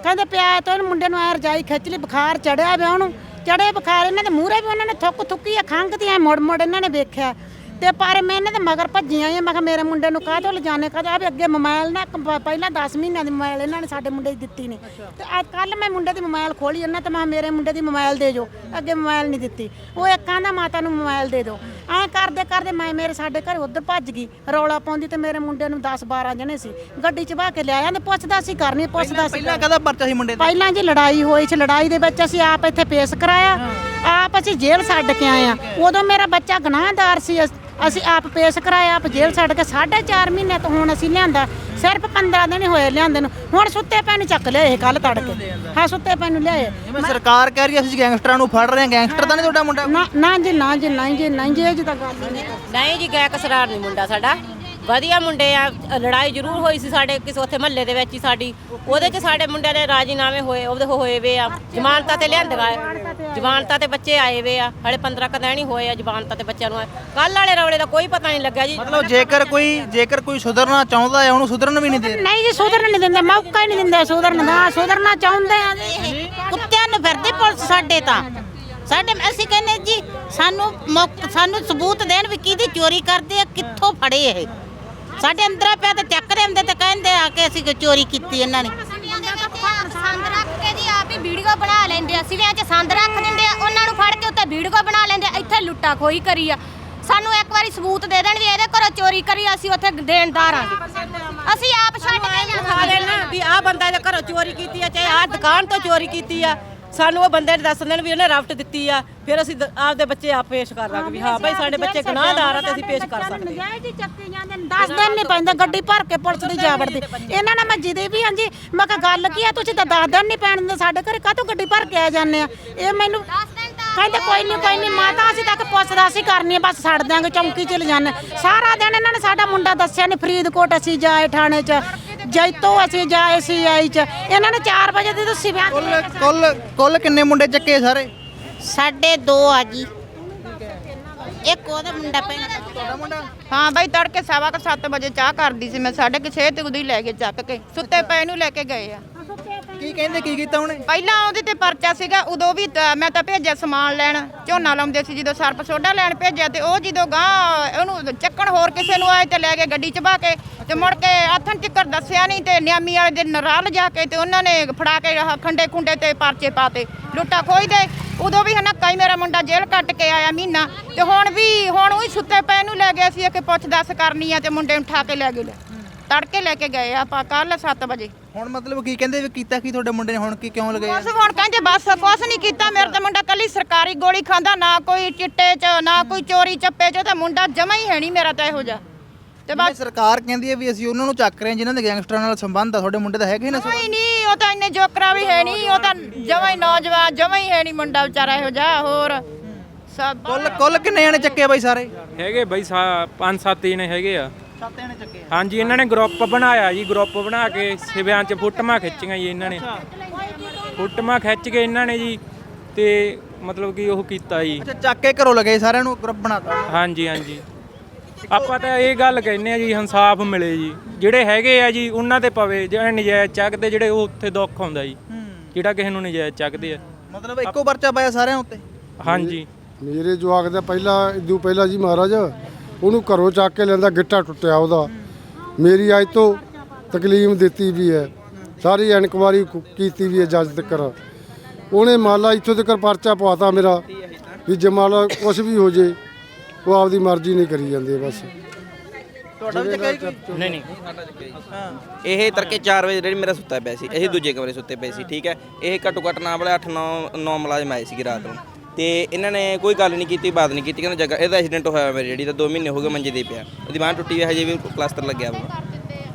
ਕਹਿੰਦੇ ਪਿਆ ਹੈ ਤਾਂ ਉਹਨੂੰ ਮੁੰਡੇ ਨੂੰ ਆਇਰ ਜਾਈ ਖਿੱਚ ਲਈ ਬੁਖਾਰ ਚੜਿਆ ਪਿਆ ਉਹਨੂੰ। ਚੜੇ ਬੁਖਾਰ ਇਹਨਾਂ ਦੇ ਮੂਹਰੇ ਵੀ ਉਹਨਾਂ ਨੇ ਥੁੱਕ ਥੁੱਕੀ ਆ ਖੰਘਦੀ ਆ ਮੁੜ ਮੁੜ ਇਹਨਾਂ ਨੇ ਵੇਖਿਆ। ਤੇ ਪਰ ਮੈਂ ਇਹਨਾਂ ਦੇ ਮਗਰ ਭੱਜੀ ਆਈ ਆ ਮੈਂ ਕਿਹਾ ਮੇਰੇ ਮੁੰਡੇ ਨੂੰ ਕਾਹਤੋਂ ਲਿਜਾਣੇ ਕਾਹਤੋਂ ਆ ਵੀ ਅੱਗੇ ਮੋਬਾਈਲ ਨਾ ਪਹਿਲਾਂ 10 ਮਹੀਨਿਆਂ ਦੀ ਮੋਬਾਈਲ ਇਹਨਾਂ ਨੇ ਸਾਡੇ ਮੁੰਡੇ ਦੀ ਦਿੱਤੀ ਨੇ ਤੇ ਅੱਜ ਕੱਲ ਮੈਂ ਮੁੰਡੇ ਦੀ ਮੋਬਾਈਲ ਖੋਲੀ ਉਹਨਾਂ ਤੇ ਮੈਂ ਕਿਹਾ ਮੇਰੇ ਮੁੰਡੇ ਦੀ ਮੋਬਾਈਲ ਦੇ ਜੋ ਅੱਗੇ ਮੋਬਾਈਲ ਨਹੀਂ ਦਿੱਤੀ। ਉਹ ਇੱਕ ਕਹਿੰਦਾ ਮਾਤਾ ਨੂੰ ਮੋਬਾਈਲ ਦੇ ਦਿਓ ਐਂ ਕਰਦੇ ਕਰਦੇ ਮੈਂ ਮੇਰੇ ਸਾਡੇ ਘਰ ਉਧਰ ਭੱਜ ਗਈ ਰੌਲਾ ਪਾਉਂਦੀ ਤੇ ਮੇਰੇ ਮੁੰਡੇ ਨੂੰ 10 12 ਜਣੇ ਸੀ। ਗੱਡੀ 'ਚ ਬਾ ਕੇ ਲਿਆਇਆ ਤੇ ਪੁੱਛਦਾ ਸੀ ਕਰਨੀ ਪੁੱਛਦਾ ਸੀ। ਪਹਿਲਾਂ ਕਦਾ ਪਰਚਾ ਸੀ ਮੁੰਡੇ ਦਾ ਪਹਿਲਾਂ ਜੀ ਲੜਾਈ ਹੋਈ ਸੀ ਲੜਾਈ ਦੇ ਵਿੱਚ ਅਸੀਂ ਆਪ ਇੱਥੇ ਪੇਸ਼ ਕਰਾਇਆ। ਆਪ ਅਸੀਂ ਜੇਲ੍ਹ ਛੱਡ ਕੇ ਆਏ ਆ ਉਦੋਂ ਮੇਰਾ ਬੱਚਾ ਗੁਨਾਹਦਾਰ ਸੀ। ਅਸ- ਆਪ ਪੇਸ਼ ਕਰਾਇਆ ਆਪ ਜੇਲ੍ਹ ਛੱਡ ਕੇ 4.5 ਮਹੀਨੇ ਤੋਂ ਹੁਣ ਅਸੀਂ ਲਿਆਂਦਾ ਸਿਰਫ 15 ਦਿਨ ਹੀ ਹੋਏ ਲਿਆਂਦੇ ਨੂੰ। ਹੁਣ ਸੁੱਤੇ ਪੈ ਨੂੰ ਚੱਕ ਲਿਆਏ ਕੱਲ ਤੜਕੇ। ਹਾਂ ਸੁੱਤੇ ਪੈ ਨੂੰ ਲਿਆਏ। ਜਿਵੇਂ ਸਰਕਾਰ ਕਹਿ ਰਹੀ ਹੈ ਅਸੀਂ ਗੈਂਗਸਟਰਾਂ ਨੂੰ ਫੜ ਰਹੇ ਹਾਂ। ਗੈਂਗਸਟਰ ਤਾਂ ਨਹੀਂ ਤੁਹਾਡਾ ਮੁੰਡਾ? ਨਾ ਨਾ ਜੀ ਨਾ ਜੀ ਨਾ ਜੀ ਨਾ ਜੀ ਇਹ ਜੀ ਤਾਂ ਗੱਲ ਨਹੀਂ ਨਹੀਂ ਜੀ ਗੈਕ ਸਰਾਰ ਨਹੀਂ ਮੁੰਡਾ ਸਾਡਾ। ਵਧੀਆ ਮੁੰਡੇ ਆ ਲੜਾਈ ਜ਼ਰੂਰ ਹੋਈ ਸੀ ਸਾਡੇ ਕਿਸੇ ਉੱਥੇ ਮਹੱਲੇ ਦੇ ਵਿੱਚ ਹੀ ਸਾਡੀ। ਉਹਦੇ 'ਚ ਸਾਡੇ ਮੁੰਡਿਆਂ ਦੇ ਰਾਜੀਨਾਮੇ ਹੋਏ ਉਹਦੇ ਹੋਏ ਵੇ ਆ। ਜ਼ਮਾਨਤਾਂ ਤੇ ਲਿਆਂਦੀਆਂ ਜ਼ਮਾਨਤਾਂ ਤੇ ਬੱਚੇ ਆਏ ਵੇ ਆ। ਹਲੇ 15 ਕਦੈਣੀ ਹੋਏ ਆ ਜ਼ਮਾਨਤਾਂ ਤੇ ਬੱਚਿਆਂ ਨੂੰ ਕੱਲ ਵਾਲੇ ਰੌਲੇ ਦਾ ਕੋਈ ਪਤਾ ਨਹੀਂ ਲੱਗਿਆ ਜੀ। ਮਤਲਬ ਜੇਕਰ ਕੋਈ ਜੇਕਰ ਕੋਈ ਸੁਧਰਨਾ ਚਾਹੁੰਦਾ ਹੈ ਉਹਨੂੰ ਸੁਧਰਨ ਵੀ ਨਹੀਂ ਦੇ ਰਹੇ। ਨਹੀਂ ਜੀ ਸੁਧਰਨ ਨਹੀਂ ਦਿੰਦੇ ਮੌਕਾ ਹੀ ਨਹੀਂ ਦਿੰਦੇ ਸੁਧਰਨ ਦਾ। ਸੁਧਰਨਾ ਚਾਹੁੰਦੇ ਆ ਜੀ। ਕੁੱਤਿਆਂ ਨੂੰ ਫਿਰਦੀ ਪੁਲਿਸ ਸਾਡੇ ਤਾਂ। ਸਾਡੇ ਅਸੀਂ ਕਹਿੰਦੇ ਜੀ ਸਾਨੂੰ ਸਾਨੂੰ ਸਬੂਤ ਦੇਣ ਵੀ ਕਿਹਦੀ ਚੋਰੀ ਕਰਦੇ ਆ ਕਿੱਥੋਂ ਫੜੇ ਇਹ। ਸਾਡੇ ਅੰਦਰ ਪਿਆ ਤੇ ਚੱਕ ਰਹੇ ਹੁੰਦੇ ਤੇ ਕਹਿੰਦੇ ਆ ਕਿ ਅਸੀਂ ਚੋਰੀ ਕੀਤੀ ਇਹਨਾਂ ਨੇ। ਸੰਦ ਰੱਖ ਕੇ ਜੀ ਆਪ ਹੀ ਵੀਡੀਓ ਬਣਾ ਲੈਂਦੇ ਆ। ਸਿਵਿਆਂ 'ਚ ਸੰਦ ਰੱਖ ਦਿੰਦੇ ਆ ਉਹਨਾਂ ਨੂੰ ਫੜ ਕੇ ਉੱਤੇ ਵੀਡੀਓ ਬਣਾ ਲੈਂਦੇ ਆ। ਇੱਥੇ ਲੁੱਟਾ ਖੋਈ ਕਰੀ ਆ। ਸਾਨੂੰ ਇੱਕ ਵਾਰੀ ਸਬੂਤ ਦੇ ਦੇਣ ਵੀ ਇਹਦੇ ਘਰੋਂ ਚੋਰੀ ਕਰੀ ਅਸੀਂ ਉੱਥੇ ਦੇਣਦਾਰ ਆ ਅਸੀਂ ਆਪ ਛੱਡ ਕੇ ਖਾ ਜਾਣਾ ਲੈਣਾ ਵੀ ਆਹ ਬੰਦਾ ਇਹਦੇ ਘਰੋਂ ਚੋਰੀ ਕੀਤੀ ਆ ਚਾਹੇ ਆਹ ਦੁਕਾਨ ਤੋਂ ਚੋਰੀ ਕੀਤੀ ਆ। ਸਾਨੂੰ ਉਹ ਬੰਦੇ ਨੇ ਦੱਸ ਦੇਣ ਵੀ ਉਹਨੇ ਰਫਟ ਦਿੱਤੀ ਆ ਫਿਰ ਅਸੀਂ ਦ- ਆਪਦੇ ਬੱਚੇ ਆਪ ਪੇਸ਼ ਕਰ ਦਾਂਗੇ ਵੀ ਹਾਂ ਭਾਈ ਸਾਡੇ ਬੱਚੇ ਗੁਨਾਹਗਾਰ ਆ ਤੇ ਅਸੀਂ ਪੇਸ਼ ਕਰ ਸਕਦੇ ਹਾਂ। ਨਜਾਇਜ਼ ਹੀ ਚੱਕੇ ਜਾਂਦੇ ਨੇ 10 ਦਿਨ ਨਹੀਂ ਪੈਂਦਾ ਗੱਡੀ ਭਰ ਕੇ ਪੁਲਿਸ ਦੀ ਜਾ ਵੜਦੀ ਇਹਨਾਂ ਨਾਲ ਮੈਂ ਜਿਹਦੇ ਵੀ ਹਾਂਜੀ ਮੈਂ ਕਿਹਾ ਗੱਲ ਕੀ ਆ ਤੁਸੀਂ ਤਾਂ 10 ਦਿਨ ਨਹੀਂ ਪੈਣ ਦਿੰਦੇ ਸਾਡੇ ਘਰੇ ਕਾਹਤੋਂ ਗੱਡੀ ਭਰ ਕੇ ਆ ਜਾਂਦੇ ਆ? ਇਹ ਮੈਨੂੰ ਕਹਿੰਦੇ ਕੋਈ ਨਹੀਂ ਕੋਈ ਨਹੀਂ ਮਾਤਾ ਅਸੀਂ ਤੱਕ ਪੁੱਛਦਾ ਸੀ ਕਰਨੀ ਆ, ਬਸ ਛੱਡ ਦਿਆਂਗੇ ਚੌਂਕੀ ਚ ਲਿਜਾਣੇ ਸਾਰਾ ਦਿਨ ਇਹਨਾਂ ਨੇ ਸਾਡਾ ਮੁੰਡਾ ਦੱਸਿਆ ਨਹੀਂ ਫਰੀਦਕੋਟ ਅਸੀਂ ਜਾਏ ਥਾਣੇ ਚ। ਜੈਤੋ ਅਸੀਂ ਜਾਏ ਸੀ ਆਈ ਚ। ਇਹਨਾਂ ਨੇ 4 ਵਜੇ ਦੇ ਦੱਸੀ ਵਿਆਹ ਕੁੱਲ ਕੁੱਲ ਕੁੱਲ ਕਿੰਨੇ ਮੁੰਡੇ ਚੱਕੇ ਸਾਰੇ? ਸਾਡੇ ਦੋ ਆ ਜੀ। ਇੱਕ ਉਹਦਾ ਮੁੰਡਾ ਪੈਣਾ ਤੁਹਾਡਾ ਮੁੰਡਾ? ਹਾਂ ਬਾਈ ਤੜਕੇ ਸਵਾ ਕੁ ਸੱਤ ਵਜੇ ਚਾਹ ਕਰਦੀ ਸੀ ਮੈਂ। ਸਾਢੇ ਕੁ ਤੇ ਉਹਦੀ ਲੈ ਕੇ ਚੱਕ ਕੇ। ਸੁੱਤੇ ਪਏ ਨੂੰ ਲੈ ਕੇ ਗਏ ਆ। ਕੀ ਕਹਿੰਦੇ, ਕੀ ਕੀਤਾ ਉਹਨੇ? ਪਹਿਲਾਂ ਉਹਦੇ ਤੇ ਪਰਚਾ ਸੀਗਾ, ਉਦੋਂ ਵੀ ਤਾਂ- ਮੈਂ ਤਾਂ ਭੇਜਿਆ ਸਮਾਨ ਲੈਣ, ਝੋਨਾ ਲਾਉਂਦੇ ਸੀ ਜਦੋਂ ਸਰਪ ਸੋਡਾ ਲੈਣ ਭੇਜਿਆ ਤੇ ਉਹ ਜਦੋਂ ਗਾਂ ਉਹਨੂੰ ਚੱਕਣ ਹੋਰ ਕਿਸੇ ਨੂੰ ਆਏ ਤੇ ਲੈ ਕੇ ਗੱਡੀ 'ਚ ਬਾ ਕੇ ਤੇ ਮੁੜ ਕੇ ਆਥਣ ਚੱਕਰ ਦੱਸਿਆ ਨਹੀਂ ਤੇ ਨਿਆਮੀ ਵਾਲੇ ਦੇ ਨਰਾਲ ਜਾ ਕੇ ਤੇ ਉਹਨਾਂ ਨੇ ਫੜਾ ਕੇ ਆਹ ਖੰਡੇ ਖੁੰਡੇ ਤੇ ਪਰਚੇ ਪਾਤੇ, ਲੁੱਟਾ ਖੋਈ ਦੇ ਉਦੋਂ ਵੀ ਹਨਾ ਕਈ ਮੇਰਾ ਮੁੰਡਾ ਜੇਲ੍ਹ ਕੱਟ ਕੇ ਆਇਆ ਮਹੀਨਾ ਤੇ ਹੁਣ ਵੀ, ਹੁਣ ਉਹੀ ਸੁੱਤੇ ਪਏ ਨੂੰ ਲੈ ਗਿਆ ਸੀ ਕਿ ਪੁੱਛ ਦੱਸ ਕਰਨੀ ਆ ਤੇ ਮੁੰਡੇ ਨੂੰ ਠਾ ਕੇ ਲੈ ਗਏ ਲੈ। ਤੜਕੇ ਲੈ ਕੇ ਗਏ ਆਪਾਂ ਕੱਲ 7 ਵਜੇ। ਹੁਣ ਮਤਲਬ ਕੀ ਕਹਿੰਦੇ ਵੀ ਕੀਤਾ ਕੀ ਤੁਹਾਡੇ ਮੁੰਡੇ ਨੇ? ਹੁਣ ਕੀ ਕਿਉਂ ਲਗਾਇਆ? ਕੁਛ ਹੁਣ ਕਹਿੰਦੇ ਬਸ ਕੁਛ ਨਹੀਂ ਕੀਤਾ। ਮੇਰੇ ਤਾਂ ਮੁੰਡਾ ਕੱਲੀ ਸਰਕਾਰੀ ਗੋਲੀ ਖਾਂਦਾ ਨਾ ਕੋਈ ਚਿੱਟੇ 'ਚ ਨਾ ਕੋਈ ਚੋਰੀ ਚੱਪੇ 'ਚ ਤਾਂ ਮੁੰਡਾ ਜਮਾ ਹੀ ਹੈ ਨਹੀਂ ਮੇਰਾ ਤਾਂ ਇਹੋ ਜਿਹਾ। ਤੇ ਬਸ ਸਰਕਾਰ ਕਹਿੰਦੀ ਹੈ ਵੀ ਅਸੀਂ ਉਹਨਾਂ ਨੂੰ ਚੱਕ ਰਹੇ ਹਾਂ ਜਿਨ੍ਹਾਂ ਦੇ ਗੈਂਗਸਟਰਾਂ ਨਾਲ ਸੰਬੰਧ ਆ। ਤੁਹਾਡੇ ਮੁੰਡੇ ਦਾ ਹੈਗੇ ਨਾ ਕੋਈ ਨਹੀਂ ਉਹ ਤਾਂ ਇੰਨੇ ਜੋਕਰਾ ਵੀ ਹੈ ਨਹੀਂ ਉਹ ਤਾਂ ਜਮਾ ਹੀ ਨੌਜਵਾਨ ਜਮਾ ਹੀ ਹੈ ਨਹੀਂ ਮੁੰਡਾ ਵਿਚਾਰਾ ਇਹੋ ਜਿਹਾ ਹੋਰ ਸਭ ਕੁੱਲ ਕੁੱਲ ਕਿੰਨੇ ਜਣੇ ਚੱਕੇ ਬਾਈ ਸਾਰੇ? ਹੈਗੇ ਬਈ ਸਾ- ਪੰਜ ਸੱਤ ਜਣੇ ਹੈਗੇ ਆ। ਸੱਤ ਜਣੇ ਚੱਕੇ ਹਾਂਜੀ ਇਹਨਾਂ ਨੇ ਗਰੁੱਪ ਬਣਾਇਆ ਜੀ ਗਰੁੱਪ ਬਣਾ ਕੇ ਸਿਵਿਆਂ 'ਚ ਫੁੱਟਮਾਂ ਖਿੱਚੀਆਂ ਜੀ ਇਹਨਾਂ ਨੇ। ਫੁੱਟਮਾਂ ਖਿੱਚ ਕੇ ਇਹਨਾਂ ਨੇ ਜੀ ਤੇ ਮਤਲਬ ਕਿ ਉਹ ਕੀਤਾ ਜੀ। ਅੱਛਾ ਚੱਕ ਕੇ ਘਰੋਂ ਲਗੇ ਸਾਰਿਆਂ ਨੂੰ ਗਰੁੱਪ ਬਣਾਤਾ। ਹਾਂਜੀ ਹਾਂਜੀ। ਆਪਾਂ ਤਾਂ ਇਹ ਗੱਲ ਕਹਿੰਨੇ ਆ ਜੀ ਇਨਸਾਫ ਮਿਲੇ ਜੀ। ਜਿਹੜੇ ਹੈਗੇ ਆ ਜੀ ਉਹਨਾਂ ਤੇ ਪਵੇ ਜਿਹੜੇ ਨਜਾਇਜ਼ ਚੱਕਦੇ ਜਿਹੜੇ ਉਹ ਉੱਥੇ ਦੁੱਖ ਹੁੰਦਾ ਜੀ। ਜਿਹੜਾ ਕਿਸੇ ਨੂੰ ਨਜਾਇਜ਼ ਚੱਕਦੇ ਆ। ਮਤਲਬ ਇੱਕੋ ਪਰਚਾ ਪਾਇਆ ਸਾਰਿਆਂ ਉੱਤੇ? ਹਾਂਜੀ। ਮੇਰੇ ਜਵਾਕ ਦਾ ਪਹਿਲਾਂ ਇਦੋਂ ਪਹਿਲਾਂ ਜੀ ਮਹਾਰਾਜ। ਉਹਨੂੰ ਘਰੋਂ ਚੱਕ ਕੇ ਲੈਂਦਾ ਗਿੱਟਾ ਟੁੱਟਿਆ ਉਹਦਾ। ਮੇਰੀ ਅੱਜ ਤੋਂ ਤਕਲੀਮ ਦਿੱਤੀ ਵੀ ਹੈ। ਸਾਰੀ ਇਨਕੁਆਰੀ ਕੀਤੀ ਵੀ ਹੈ ਜੱਜ ਤੱਕ ਉਹਨੇ ਮੰਨ ਲਾ ਇੱਥੋਂ ਤੱਕ ਪਰਚਾ ਪਵਾਤਾ ਮੇਰਾ ਵੀ ਜੇ ਮੰਨ ਲਾ ਕੁਝ ਵੀ ਹੋ ਜੇ ਉਹ ਆਪਦੀ ਮਰਜ਼ੀ ਨਹੀਂ ਕਰੀ ਜਾਂਦੇ ਬਸ। ਤੁਹਾਡਾ ਵੀ ਚੱਕਿਆ ਕੋਈ? ਨਹੀਂ ਨਹੀਂ। ਇਹ ਤੜਕੇ 4 ਵਜੇ ਜਿਹੜੀ ਮੇਰਾ ਸੁੱਤਾ ਪਿਆ ਸੀ ਅਸੀਂ ਦੂਜੇ ਕਮਰੇ ਸੁੱਤੇ ਪਏ ਸੀ ਠੀਕ ਹੈ? ਇਹ ਘੱਟੋ ਘੱਟ ਨਾ ਬਲੇ 8 9 9 ਮੁਲਾਜ਼ਮ ਆਏ ਸੀਗੇ ਰਾਤ ਨੂੰ। ਤੇ ਇਹਨਾਂ ਨੇ ਕੋਈ ਗੱਲ ਨਹੀਂ ਕੀਤੀ, ਬਾਤ ਨਹੀਂ ਕੀਤੀ, ਕਹਿੰਦਾ ਜਗ੍ਹਾ ਇਹਦਾ ਐਕਸੀਡੈਂਟ ਹੋਇਆ ਮੇਰੀ ਜਿਹੜੀ, ਤਾਂ 2 ਮਹੀਨੇ ਹੋ ਗਏ ਮੰਜੇ ਤੇ ਪਿਆ। ਉਹਦੀ ਬਾਂਹ ਟੁੱਟੀ ਹੋਈ, ਹਜੇ ਵੀ ਪਲਾਸਟਰ ਲੱਗਿਆ ਵਾ।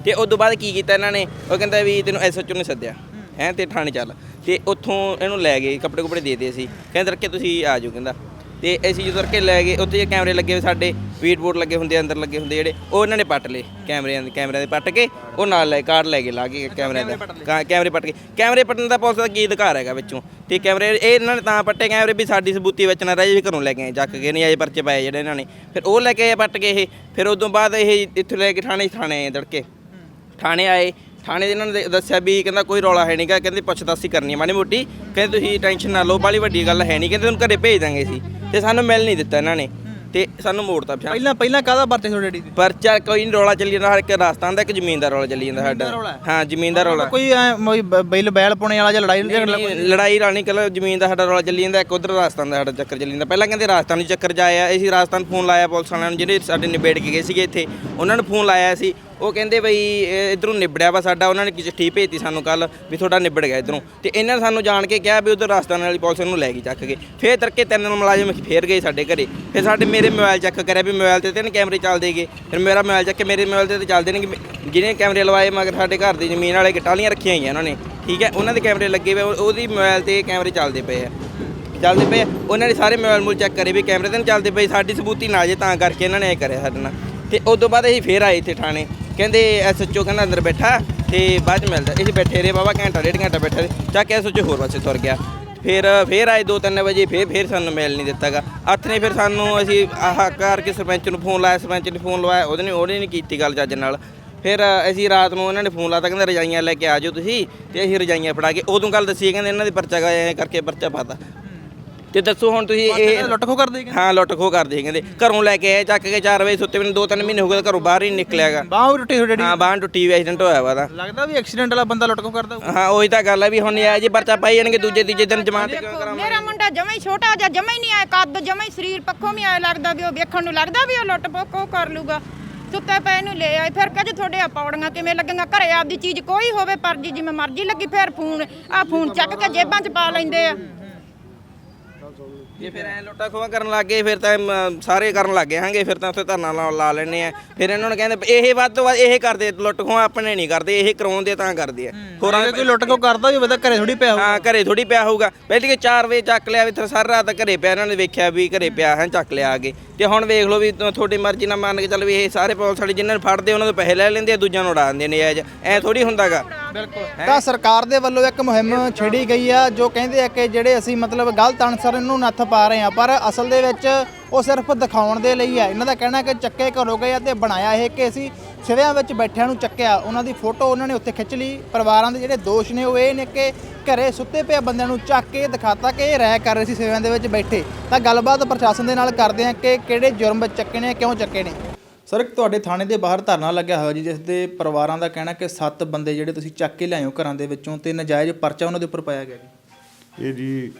ਤੇ ਉਸ ਤੋਂ ਬਾਅਦ ਕੀ ਕੀਤਾ ਇਹਨਾਂ ਨੇ? ਉਹ ਕਹਿੰਦਾ ਵੀ ਤੈਨੂੰ ਐਸਐਚਓ ਨੇ ਸੱਦਿਆ। ਹੈ, ਤੇ ਥਾਣੇ ਚੱਲ। ਤੇ ਉੱਥੋਂ ਇਹਨੂੰ ਲੈ ਗਏ, ਕੱਪੜੇ ਕੁਪੜੇ ਦੇ ਦੇ ਸੀ। ਕਹਿੰਦੇ ਤੜਕੇ ਤੁਸੀਂ ਆ ਜਾਓ, ਕਹਿੰਦਾ। ਤੇ ਅਸੀਂ ਜਦੋਂ ਤੜਕੇ ਲੈ ਗਏ। ਉੱਥੇ ਕੈਮਰੇ ਲੱਗੇ ਹੋਏ ਸਾਡੇ ਵੀਟ ਬੋਰਡ ਲੱਗੇ ਹੁੰਦੇ ਅੰਦਰ ਲੱਗੇ ਹੁੰਦੇ ਜਿਹੜੇ ਉਹ ਇਹਨਾਂ ਨੇ ਪੱਟ ਲਏ ਕੈਮਰਿਆਂ ਦੇ ਕੈਮਰਿਆਂ ਦੇ ਪੱਟ ਕੇ ਉਹ ਨਾਲ ਲੈ ਕਾਰਡ ਲੈ ਕੇ ਲਾ ਕੇ ਕੈਮਰਿਆਂ ਦੇ ਕਾ- ਕੈਮਰੇ ਪੱਟ ਕੇ। ਕੈਮਰੇ ਪੱਟਣ ਦਾ ਪੁਲਿਸ ਦਾ ਕੀ ਅਧਿਕਾਰ ਹੈਗਾ ਵਿੱਚੋਂ? ਤੇ ਕੈਮਰੇ ਇਹ ਇਹਨਾਂ ਨੇ ਤਾਂ ਪੱਟੇ ਕੈਮਰੇ ਵੀ ਸਾਡੀ ਸਬੂਤੀ ਵਿੱਚ ਨਾ ਰਹਿ ਜੇ ਘਰੋਂ ਲੈ ਕੇ ਆਏ ਚੱਕ ਕੇ ਨਹੀਂ ਆਏ ਪਰਚੇ ਪਾਏ ਜਿਹੜੇ ਇਹਨਾਂ ਨੇ। ਫਿਰ ਉਹ ਲੈ ਕੇ ਆਏ ਪੱਟ ਕੇ ਇਹ। ਫਿਰ ਉਦੋਂ ਬਾਅਦ ਇਹ ਇੱਥੇ ਲੈ ਕੇ ਥਾਣੇ ਥਾਣੇ ਦੜਕੇ ਥਾਣੇ ਆਏ। ਥਾਣੇ ਦੇ ਇਹਨਾਂ ਨੇ ਦੱਸਿਆ ਵੀ ਕਹਿੰਦਾ ਕੋਈ ਰੌਲਾ ਹੈ ਨਹੀਂਗਾ ਕਹਿੰਦੇ ਪੁੱਛਤਾਛ ਕਰਨੀ ਹੈ। ਮਾੜੀ ਮੋਟੀ ਕਹਿੰਦੇ ਤੁਸੀਂ ਟੈਨਸ਼ਨ ਨਾ ਲਓ ਬਾਲੀ ਵੱਡੀ ਗੱਲ ਹੈ ਨਹੀਂ ਕਹਿੰਦੇ ਤੁਹਾਨੂੰ ਘਰੇ ਭੇਜ ਦਾਂਗੇ ਸੀ ਤੇ ਸਾਨੂੰ ਮਿਲ ਨਹੀਂ ਦਿੱਤਾ ਇਹਨਾਂ ਨੇ। ਤੇ ਸਾਨੂੰ ਮੋੜਤਾ ਪਿਆ ਪਹਿਲਾਂ ਪਹਿਲਾਂ ਕਾਹਦਾ ਪਰਚਾ ਤੁਹਾਡੇ ਡੈਡੀ ਪਰਚਾ ਕੋਈ ਨਹੀਂ ਰੌਲਾ ਚੱਲੀ ਜਾਂਦਾ ਹਰ ਇੱਕ ਰਾਜਸਥਾਨ ਦਾ ਇੱਕ ਜ਼ਮੀਨ ਦਾ ਰੌਲਾ ਚੱਲੀ ਜਾਂਦਾ ਸਾਡਾ। ਹਾਂ ਜ਼ਮੀਨ ਦਾ ਰੌਲਾ। ਕੋਈ ਬਿੱਲ ਬੈਲ ਪੁਣੇ ਵਾਲਾ ਜਾਂ ਲੜਾਈ ਲੜਾਈ ਰਾਣੀ ਕੱਲ ਜ਼ਮੀਨ ਦਾ ਸਾਡਾ ਰੌਲਾ ਚੱਲੀ ਜਾਂਦਾ ਇੱਕ ਉਧਰ ਰਾਜਸਥਾਨ ਦਾ ਸਾਡਾ ਚੱਕਰ ਚੱਲੀ ਜਾਂਦਾ। ਪਹਿਲਾਂ ਕਹਿੰਦੇ ਰਾਜਸਥਾਨ ਨੂੰ ਚੱਕਰ ਜਾਇਆ ਅਸੀਂ ਰਾਜਸਥਾਨ ਫੋਨ ਲਾਇਆ ਪੁਲਿਸ ਵਾਲਿਆਂ ਨੂੰ ਜਿਹੜੇ ਸਾਡੇ ਨਿਬੇੜ ਕੇ ਗਏ ਸੀਗੇ ਇੱਥੇ ਉਹਨਾਂ ਨੂੰ ਫੋਨ ਲਾਇਆ ਸੀ। ਉਹ ਕਹਿੰਦੇ ਬਈ, ਇਹ ਇਧਰੋਂ ਨਿਬੜਿਆ ਵਾ ਸਾਡਾ, ਉਹਨਾਂ ਨੇ ਕੀ ਚਿੱਠੀ ਭੇਜਤੀ ਸਾਨੂੰ ਕੱਲ ਵੀ ਤੁਹਾਡਾ ਨਿਬੜ ਗਿਆ ਇਧਰੋਂ। ਤੇ ਇਹਨਾਂ ਨੇ ਸਾਨੂੰ ਜਾਣ ਕੇ ਕਿਹਾ ਵੀ ਉਧਰ ਰਾਜਸਥਾਨ ਵਾਲੀ ਪੁਲਿਸ ਨੂੰ ਲੈ ਗਈ ਚੱਕ ਕੇ। ਫੇਰ ਤੜਕੇ ਤਿੰਨ ਮੁਲਾਜ਼ਮ ਫੇਰ ਗਏ ਸਾਡੇ ਘਰੇ। ਫਿਰ ਸਾਡੇ ਮੇਰੇ ਮੋਬਾਈਲ ਚੈੱਕ ਕਰਿਆ ਵੀ ਮੋਬਾਈਲ ਤੇ ਤਿੰਨ ਕੈਮਰੇ ਚੱਲਦੇ ਗਏ। ਫਿਰ ਮੇਰਾ ਮੋਬਾਈਲ ਚੱਕ ਕੇ ਮੇਰੇ ਮੋਬਾਈਲ ਤੇ ਤਾਂ ਚੱਲਦੇ ਨੇ ਜਿਹਨੇ ਕੈਮਰੇ ਲਵਾਏ ਮਗਰ ਸਾਡੇ ਘਰ ਦੀ ਜ਼ਮੀਨ ਵਾਲੇ ਗਟਾਲੀਆਂ ਰੱਖੀਆਂ ਹੋਈਆਂ ਉਹਨਾਂ ਨੇ। ਠੀਕ ਹੈ, ਉਹਨਾਂ ਦੇ ਕੈਮਰੇ ਲੱਗੇ ਪਏ ਉਹਦੀ ਮੋਬਾਈਲ ਤੇ ਕੈਮਰੇ ਚੱਲਦੇ ਪਏ ਆ। ਚੱਲਦੇ ਪਏ ਆ। ਉਹਨਾਂ ਨੇ ਸਾਰੇ ਮੋਬਾਈਲ ਮੂਲ ਚੈੱਕ ਕਰੇ ਵੀ ਕੈਮਰੇ ਤੇ ਨਹੀਂ ਚੱਲਦੇ ਪਏ। ਸਾਡੀ ਸਬੂਤੀ ਨਾ ਜੇ ਤਾਂ ਕਰਕੇ ਇਹਨਾਂ ਨੇ ਇਹ ਕਰਿਆ ਸਾਡੇ ਨਾਲ। ਤੇ ਉਸ ਤੋਂ ਬਾਅਦ ਅਸੀਂ ਫੇਰ ਆਏ ਇੱਥੇ ਥਾਣੇ। ਕਹਿੰਦੇ ਐਸਐਚਓ ਕਹਿੰਦਾ ਅੰਦਰ ਬੈਠਾ ਤੇ ਬਾਅਦ ਚ ਮਿਲਦਾ। ਅਸੀਂ ਬੈਠੇ ਰਹੇ, ਬਾਬਾ ਘੰਟਾ, ਡੇਢ ਘੰਟਾ ਬੈਠੇ ਰਹੇ। ਚੱਕ ਕੇ ਐਸਐਚਓ ਹੋਰ ਪਾਸੇ ਤੁਰ ਗਿਆ। ਫਿਰ ਫਿਰ ਆਏ 2-3 ਵਜੇ, ਫਿਰ ਫਿਰ ਸਾਨੂੰ ਮਿਲ ਨਹੀਂ ਦਿੱਤਾਗਾ ਹੱਥ ਨੇ ਫਿਰ ਸਾਨੂੰ ਅਸੀਂ ਆਹ ਕਰਕੇ ਸਰਪੰਚ ਨੂੰ ਫੋਨ ਲਾਇਆ, ਸਰਪੰਚ ਨੇ ਫੋਨ ਲਵਾਇਆ। ਉਹਦੇ ਨੇ, ਉਹਨੇ ਨਹੀਂ ਕੀਤੀ ਗੱਲ ਜੱਜ ਨਾਲ। ਫਿਰ ਅਸੀਂ ਰਾਤ ਨੂੰ ਉਹਨਾਂ ਨੇ ਫੋਨ ਲਾਤਾ, ਕਹਿੰਦੇ ਰਜਾਈਆਂ ਲੈ ਕੇ ਆ ਜਾਓ ਤੁਸੀਂ ਤੇ ਅਸੀਂ ਰਜਾਈਆਂ ਫੜਾ ਕੇ ਉਦੋਂ ਗੱਲ ਦੱਸੀ ਕਹਿੰਦੇ ਇਹਨਾਂ ਦੇ ਪਰਚਾ ਗਾ ਕਰਕੇ ਪਰਚਾ ਪਾਤਾ। ਤੇ ਦੱਸੋ ਹੁਣ ਤੁਸੀਂ ਇਹ ਲੁੱਟ ਖੋ ਕਰਦੇ ਕਿ ਹਾਂ ਲੁੱਟ ਖੋ ਕਰਦੇ ਕਹਿੰਦੇ। ਘਰੋਂ ਲੈ ਕੇ ਆਏ ਚੱਕ ਕੇ 4 ਵਜੇ ਸੁੱਤੇ ਮੈਨੂੰ 2-3 ਮਹੀਨੇ ਹੋ ਗਏ ਘਰੋਂ ਬਾਹਰ ਹੀ ਨਹੀਂ ਨਿਕਲਿਆਗਾ ਬਾਹ ਵੀ ਟੁੱਟੀ ਹੋਈ ਡੈਡੀ ਹਾਂ ਬਾਂਹ ਟੁੱਟੀ ਹੋਈ ਐਕਸੀਡੈਂਟ ਹੋਇਆ ਵਾ ਦਾ ਲੱਗਦਾ ਵੀ ਐਕਸੀਡੈਂਟ ਵਾਲਾ ਬੰਦਾ ਲੁੱਟ ਖੋ ਕਰਦਾ ਹੋਊ। ਹਾਂ ਉਹੀ ਤਾਂ ਗੱਲ ਹੈ ਵੀ ਹੁਣ ਇਹ ਜੀ ਪਰਚਾ ਪਾਈ ਜਾਣਗੇ ਦੂਜੇ ਤੀਜੇ ਦਿਨ ਜਮਾਨਤ ਕਿਉਂ ਕਰਾਵਾਂਗੇ ਮੇਰਾ ਮੁੰਡਾ ਜਮਾ ਹੀ ਛੋਟਾ ਜਿਹਾ ਜਮਾ ਹੀ ਨਹੀਂ ਆਇਆ ਕੱਦ ਜਮਾ ਹੀ ਸਰੀਰ ਪੱਖੋਂ ਵੀ ਆਇਆ ਲੱਗਦਾ ਵੀ ਉਹ ਵੇਖਣ ਨੂੰ ਲੱਗਦਾ ਵੀ ਉਹ ਲੁੱਟ ਪੋਕੋ ਕਰ ਲੂਗਾ। ਸੁੱਤੇ ਪਏ ਨੂੰ ਲੈ ਆਏ ਫਿਰ ਕਹਿੰਦੇ ਤੁਹਾਡੇ ਆ ਪੌੜੀਆਂ ਕਿਵੇਂ ਲੱਗੀਆਂ? ਘਰੇ ਆਪਦੀ ਚੀਜ਼ ਕੋਈ ਹੋਵੇ ਪਰ ਜੀ ਜਿਵੇਂ ਮਰਜ਼ੀ ਲੱਗੀ ਫਿਰ ਫੋਨ ਆ ਫੋਨ ਚੱਕ ਕੇ ਜੇਬਾਂ 'ਚ ਪਾ ਲੈਂਦੇ ਆ। ਜੇ ਫਿਰ ਐ ਲੁੱਟਾ ਖੋਆ ਕਰਨ ਲੱਗ ਗਏ ਫਿਰ ਤਾਂ ਅਮ, ਸਾਰੇ ਕਰਨ ਲੱਗ ਗਏ ਹਾਂਗੇ ਫਿਰ ਤਾਂ ਉੱਥੇ ਧਰਨਾ ਲਾ- ਲਾ ਲੈਣੇ ਆ। ਫਿਰ ਇਹਨਾਂ ਨੂੰ ਕਹਿੰਦੇ ਇਹ ਵੱਧ ਤੋਂ ਵੱਧ ਇਹ ਕਰਦੇ ਲੁੱਟ ਖੋਆ ਆਪਣੇ ਨਹੀਂ ਕਰਦੇ ਇਹ ਕਰਾਉਂਦੇ ਤਾਂ ਕਰਦੇ ਆ। ਹੋਰਾਂ ਕੋਈ ਲੁੱਟ ਖੋ ਕਰਦਾ ਵੀ ਬੰਦਾ ਘਰੇ ਥੋੜੀ ਪਿਆ ਹੋਊ ਹਾਂ ਘਰੇ ਥੋੜੀ ਪਿਆ ਹੋਊਗਾ। ਪਹਿਲੇ ਕਿ 4 ਵਜੇ ਚੱਕ ਲਿਆ ਵੀ ਫਿਰ ਸਾਰੀ ਰਾਤ ਘਰੇ ਪਿਆ ਇਹਨਾਂ ਨੇ ਵੇਖਿਆ ਵੀ ਘਰੇ ਪਿਆ ਹੈ ਚੱਕ ਲਿਆ ਆ ਕੇ। ਤੇ ਹੁਣ ਵੇਖ ਲਓ ਵੀ ਤੁ- ਤੁਹਾਡੀ ਮਰਜ਼ੀ ਨਾਲ ਮੰਨ ਕੇ ਚੱਲ ਵੀ ਇਹ ਸਾਰੇ ਪੁਲਿਸ ਵਾਲੇ ਜਿਨ੍ਹਾਂ ਨੂੰ ਫੜਦੇ ਉਹਨਾਂ ਤੋਂ ਪੈਸੇ ਲੈ ਲੈਂਦੇ ਆ ਦੂਜਿਆਂ ਨੂੰ ਉਡਾ ਦਿੰਦੇ ਨੇ ਐਜ ਐ ਥੋੜੀ ਹੁੰਦਾਗਾ। ਤਾਂ ਸਰਕਾਰ ਦੇ ਵੱਲੋਂ ਇੱਕ ਮੁਹਿੰਮ ਛੇੜੀ ਗਈ ਆ ਜੋ ਕਹਿੰਦੇ ਆ ਕਿ ਜਿਹੜੇ ਅਸੀਂ ਮਤਲਬ ਗਲਤ ਅਨਸਰ ਨੂੰ ਨੱਥ ਪਾ ਰਹੇ ਆ ਪਰ ਅਸਲ ਦੇ ਵਿੱਚ ਉਹ ਸਿਰਫ ਦਿਖਾਉਣ ਦੇ ਲਈ ਆ ਇਹਨਾਂ ਦਾ ਕਹਿਣਾ ਕਿ ਚੱਕੇ ਘਰੋਂ ਗਏ ਆ ਤੇ ਬਣਾਇਆ ਇਹ ਕਿ ਅਸੀਂ ਸਿਵਿਆਂ ਵਿੱਚ ਬੈਠਿਆਂ ਨੂੰ ਚੱਕਿਆ। ਉਹਨਾਂ ਦੀ ਫੋਟੋ ਉਹਨਾਂ ਨੇ ਉੱਥੇ ਖਿੱਚ ਲਈ। ਪਰਿਵਾਰਾਂ ਦੇ ਜਿਹੜੇ ਦੋਸ਼ ਨੇ ਉਹ ਇਹ ਨੇ ਕਿ ਘਰੇ ਸੁੱਤੇ ਪਏ ਬੰਦਿਆਂ ਨੂੰ ਚੱਕ ਕੇ ਦਿਖਾਤਾ ਕਿ ਇਹ ਰਹਿ ਕਰ ਰਹੇ ਸੀ ਸਿਵਿਆਂ ਦੇ ਵਿੱਚ ਬੈਠੇ। ਤਾਂ ਗੱਲਬਾਤ ਪ੍ਰਸ਼ਾਸਨ ਦੇ ਨਾਲ ਕਰਦੇ ਆ ਕਿ ਕਿਹੜੇ ਜੁਰਮ ਵਿੱਚ ਚੱਕੇ ਨੇ ਕਿਉਂ ਚੱਕੇ ਨੇ। ਸਰ ਤੁਹਾਡੇ ਥਾਣੇ ਦੇ ਬਾਹਰ ਧਰਨਾ ਲੱਗਿਆ ਹੋਇਆ ਜੀ ਜਿਸ ਦੇ ਪਰਿਵਾਰਾਂ ਦਾ ਕਹਿਣਾ ਕਿ ਸੱਤ ਬੰਦੇ ਜਿਹੜੇ ਤੁਸੀਂ ਚੱਕ ਕੇ ਲਿਆਇਓ ਘਰਾਂ ਦੇ ਵਿੱਚੋਂ ਤੇ ਨਜਾਇਜ਼ ਪਰਚਾ ਉਹਨਾਂ ਦੇ ਉੱਪਰ ਪਾਇਆ ਗਿਆ ਜੀ। ਇਹ ਜੀ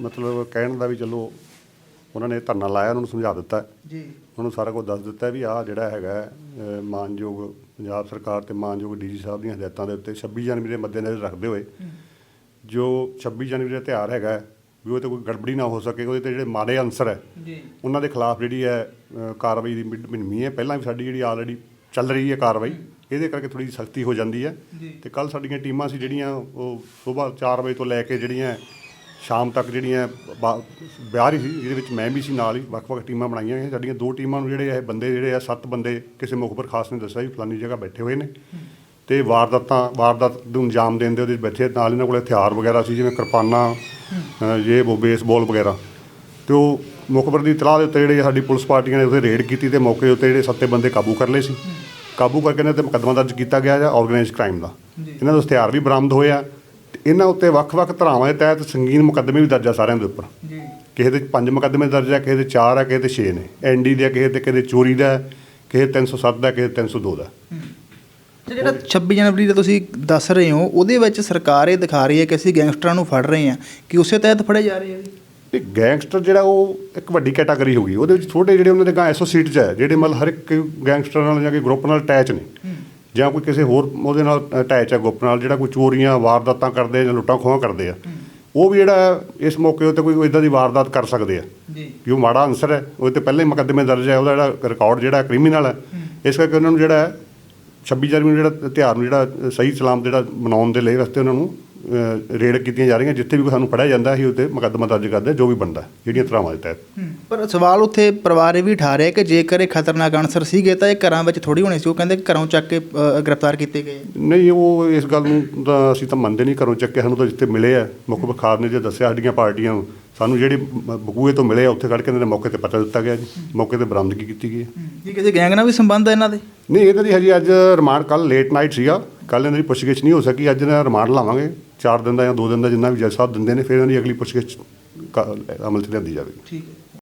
ਮਤਲਬ ਕਹਿਣ ਦਾ ਵੀ ਚਲੋ ਉਹਨਾਂ ਨੇ ਧਰਨਾ ਲਾਇਆ ਉਹਨਾਂ ਨੂੰ ਸਮਝਾ ਦਿੱਤਾ। ਜੀ। ਉਹਨੂੰ ਸਾਰਾ ਕੁਝ ਦੱਸ ਦਿੱਤਾ ਵੀ ਆਹ ਜਿਹੜਾ ਹੈਗਾ ਮਾਨਯੋਗ ਪੰਜਾਬ ਸਰਕਾਰ ਤੇ ਮਾਨਯੋਗ ਡੀਜੀ ਸਾਹਿਬ ਦੀਆਂ ਹਦਾਇਤਾਂ ਦੇ ਉੱਤੇ 26 ਜਨਵਰੀ ਦੇ ਮੱਦੇਨਜ਼ਰ ਰੱਖਦੇ ਹੋਏ ਜੋ 26 ਜਨਵਰੀ ਦਾ ਤਿਉਹਾਰ ਹੈਗਾ ਵੀ ਉਹ ਤੇ ਕੋਈ ਗੜਬੜੀ ਨਾ ਹੋ ਸਕੇ ਉਹਦੇ ਤੇ ਜਿਹੜੇ ਮਾੜੇ ਅਨਸਰ ਹੈ ਜੀ। ਉਹਨਾਂ ਦੇ ਖਿਲਾਫ ਜਿਹੜੀ ਹੈ ਕਾਰਵਾਈ ਦੀ ਮਿ- ਮਿਨਮੀ ਹੈ। ਪਹਿਲਾਂ ਵੀ ਸਾਡੀ ਜਿਹੜੀ ਆਲਰੇਡੀ ਚੱਲ ਰਹੀ ਹੈ ਕਾਰਵਾਈ ਇਹਦੇ ਕਰਕੇ ਥੋੜੀ ਸਖਤੀ ਹੋ ਜਾਂਦੀ ਹੈ। ਤੇ ਕੱਲ ਸਾਡੀਆਂ ਟੀਮਾਂ ਸੀ ਜਿਹੜੀਆਂ ਉਹ ਸਵੇਰ 4 ਵਜੇ ਤੋਂ ਲੈ ਕੇ ਜਿਹੜੀਆਂ ਸ਼ਾਮ ਤੱਕ ਜਿਹੜੀਆਂ ਵਿਆਹ ਰਹੀ ਸੀ ਜਿਹਦੇ ਵਿੱਚ ਮੈਂ ਵੀ ਸੀ ਨਾਲ ਹੀ ਵੱਖ-ਵੱਖ ਟੀਮਾਂ ਬਣਾਈਆਂ ਹੋਈਆਂ ਸਾਡੀਆਂ ਦੋ ਟੀਮਾਂ ਨੂੰ ਜਿਹੜੇ ਇਹ ਬੰਦੇ ਜਿਹੜੇ ਆ ਸੱਤ ਬੰਦੇ ਕਿਸੇ ਮੁਖਬਰ ਖਾਸ ਨੇ ਦੱਸਿਆ ਵੀ ਫਲਾਨੀ ਜਗ੍ਹਾ ਬੈਠੇ ਹੋਏ ਨੇ। ਤੇ ਵਾਰਦਾਤਾਂ ਵਾਰਦਾਤ ਨੂੰ ਅੰਜਾਮ ਦੇਣ ਦੇ ਉਹਦੇ ਬੈਠੇ ਨਾਲ ਇਹਨਾਂ ਕੋਲ ਹਥਿਆਰ ਵਗੈਰਾ ਸੀ ਜਿਵੇਂ ਕਿਰਪਾਨਾਂ ਜੇ ਉਹ ਬੇਸਬਾਲ ਵਗੈਰਾ। ਤੇ ਉਹ ਮੁਖਬਰ ਦੀ ਇਤਲਾਹ ਦੇ ਉੱਤੇ ਜਿਹੜੇ ਸਾਡੀ ਪੁਲਿਸ ਪਾਰਟੀਆਂ ਨੇ ਉੱਥੇ ਰੇਡ ਕੀਤੀ ਤੇ ਮੌਕੇ ਉੱਤੇ ਜਿਹੜੇ ਸੱਤੇ ਬੰਦੇ ਕਾਬੂ ਕਰ ਲਏ ਸੀ। ਕਾਬੂ ਕਰਕੇ ਇਹਨਾਂ ਤੇ ਮੁਕੱਦਮਾ ਦਰਜ ਕੀਤਾ ਗਿਆ ਹੈ ਆਰਗੇਨਾਈਜ਼ਡ ਕ੍ਰਾਈਮ ਦਾ। ਇਹਨਾਂ ਦੇ ਹਥਿਆਰ ਵੀ ਬਰਾਮਦ ਹੋਏ ਆ। ਤੇ ਇਹਨਾਂ ਉੱਤੇ ਵੱਖ-ਵੱਖ ਧਾਰਾਵਾਂ ਦੇ ਤਹਿਤ ਸੰਗੀਨ ਮੁਕੱਦਮੇ ਵੀ ਦਰਜ ਆ ਸਾਰਿਆਂ ਦੇ ਉੱਪਰ। ਜੀ। ਕਿਸੇ ਦੇ ਪੰਜ ਮੁਕੱਦਮੇ ਦਰਜ ਆ ਕਿਸੇ ਦੇ ਚਾਰ ਆ ਕਿਸੇ ਦੇ 6 ਨੇ। ਐਨਡੀ ਦੇ ਆ, ਕਿਸੇ ਤੇ ਕਿਸੇ ਦੇ ਚੋਰੀ ਦਾ ਹੈ, ਕਿਸੇ 307 ਦਾ ਕਿਸੇ 302 ਦਾ ਤੇ ਜਿਹੜਾ 26 ਜਨਵਰੀ ਦਾ ਤੁਸੀਂ ਦੱਸ ਰਹੇ ਹੋ ਉਹਦੇ ਵਿੱਚ ਸਰਕਾਰ ਇਹ ਦਿਖਾ ਰਹੀ ਹੈ ਕਿ ਅਸੀਂ ਗੈਂਗਸਟਰਾਂ ਨੂੰ ਫੜ ਰਹੇ ਹਾਂ। ਕਿ ਉਸੇ ਤਹਿਤ ਫੜੇ ਜਾ ਰਹੇ ਆ ਜੀ? ਤੇ ਗੈਂਗਸਟਰ ਜਿਹੜਾ ਉਹ ਇੱਕ ਵੱਡੀ ਕੈਟਾਗਰੀ ਹੋ ਗਈ। ਉਹਦੇ ਵਿੱਚ ਛੋਟੇ ਜਿਹੜੇ ਉਹਨਾਂ ਦੇ ਗਾਂ ਐਸੋਸੀਏਟਸ ਹੈ ਜਿਹੜੇ ਮਤਲਬ ਹਰ ਇੱਕ ਗੈਂਗਸਟਰ ਨਾਲ ਜਾਂ ਕਿ ਗਰੁੱਪ ਨਾਲ ਅਟੈਚ ਨੇ। ਜਾਂ ਕੋਈ ਕਿਸੇ ਹੋਰ ਉਹਦੇ ਨਾਲ ਅਟੈਚ ਹੈ ਗਰੁੱਪ ਨਾਲ ਜਿਹੜਾ ਕੋਈ ਚੋਰੀਆਂ ਵਾਰਦਾਤਾਂ ਕਰਦੇ ਆ ਜਾਂ ਲੁੱਟਾਂ ਖੋਹਾਂ ਕਰਦੇ ਆ ਉਹ ਵੀ ਜਿਹੜਾ ਇਸ ਮੌਕੇ ਉੱਤੇ ਕੋਈ ਇਦਾਂ ਦੀ ਵਾਰਦਾਤ ਕਰ ਸਕਦੇ ਆ। ਜੀ। ਕਿ ਉਹ ਮਾੜਾ ਅਨਸਰ ਹੈ ਉਹ ਤੇ ਪਹਿਲੇ ਮੁਕੱਦਮੇ ਦਰਜ ਹੈ ਉਹਦਾ ਜਿਹੜਾ ਰਿਕਾਰਡ ਜਿਹੜਾ ਕ੍ਰਿਮੀਨਲ ਹੈ। ਇਸ ਕਰਕੇ ਉਹਨਾਂ ਨੂੰ ਜਿਹੜਾ ਹੈ 26 ਜਨਵਰੀ ਨੂੰ ਜਿਹੜਾ ਤਿਉਹਾਰ ਨੂੰ ਜਿਹੜਾ ਸਹੀ ਸਲਾਮ ਜਿਹੜਾ ਮਨਾਉਣ ਦੇ ਲਈ ਵਾਸਤੇ ਉਹਨਾਂ ਨੂੰ ਰੇਡ ਕੀਤੀਆਂ ਜਾ ਰਹੀਆਂ ਜਿੱਥੇ ਵੀ ਕੋਈ ਸਾਨੂੰ ਫੜਿਆ ਜਾਂਦਾ ਸੀ ਉੱਤੇ ਮੁਕੱਦਮਾ ਦਰਜ ਕਰਦੇ ਜੋ ਵੀ ਬਣਦਾ ਜਿਹੜੀਆਂ ਧਾਰਾਵਾਂ ਦੇ ਤਹਿਤ। ਪਰ ਸਵਾਲ ਉੱਥੇ ਪਰਿਵਾਰ ਇਹ ਵੀ ਉਠਾ ਰਿਹਾ ਕਿ ਜੇਕਰ ਇਹ ਖਤਰਨਾਕ ਅਨਸਰ ਸੀਗੇ ਤਾਂ ਇਹ ਘਰਾਂ ਵਿੱਚ ਥੋੜੀ ਹੋਣੇ ਸੀ ਉਹ ਕਹਿੰਦੇ ਕਿ ਘਰੋਂ ਚੱਕ ਕੇ ਗ੍ਰਿਫਤਾਰ ਕੀਤੇ ਗਏ। ਨਹੀਂ ਉਹ ਇਸ ਗੱਲ ਨੂੰ ਤਾਂ ਅਸੀਂ ਤਾਂ ਮੰਨਦੇ ਨਹੀਂ ਘਰੋਂ ਚੱਕੇ ਸਾਨੂੰ ਤਾਂ ਜਿੱਥੇ ਮਿਲੇ ਆ ਮੁੱਖ ਬਖਾਰ ਨੇ ਜੇ ਦੱਸਿਆ ਸਾਡੀਆਂ ਪਾਰਟੀਆਂ ਨੂੰ ਸਾਨੂੰ ਜਿਹੜੇ ਬਗੂਏ ਤੋਂ ਮਿਲੇ ਆ ਉੱਥੇ ਖੜ ਕੇ ਇਹਨਾਂ ਦੇ ਮੌਕੇ ਤੇ ਪਤਾ ਦਿੱਤਾ ਗਿਆ ਜੀ ਮੌਕੇ ਤੇ ਬਰਾਮਦਗੀ ਕੀਤੀ ਗਈ ਹੈ। ਕੀ ਕਿਸੇ ਗੈਂਗ ਨਾਲ ਵੀ ਸੰਬੰਧ ਹੈ ਇਹਨਾਂ ਦੇ? ਨਹੀਂ ਇਹਨਾਂ ਦੀ ਹਜੇ ਅੱਜ ਰਿਮਾਂਡ ਕੱਲ ਲੇਟ ਨਾਈਟ ਸੀਗਾ। ਕੱਲ ਇਹਨਾਂ ਦੀ ਪੁੱਛਗਿੱਛ ਨਹੀਂ ਹੋ ਸਕੀ, ਅੱਜ ਇਹਨਾਂ ਦਾ ਰਿਮਾਂਡ ਲਾਵਾਂਗੇ। 4 ਦਿਨ ਦਾ ਜਾਂ 2 ਦਿਨ ਦਾ ਜਿੰਨਾ ਵੀ ਜੱਜ ਸਾਹਿਬ ਦਿੰਦੇ ਨੇ, ਫਿਰ ਇਹਨਾਂ ਦੀ ਅਗਲੀ ਪੁੱਛਗਿੱਛ ਕ- ਅਮਲ 'ਚ ਲਿਆਂਦੀ ਜਾਵੇਗੀ। ਠੀਕ ਹੈ।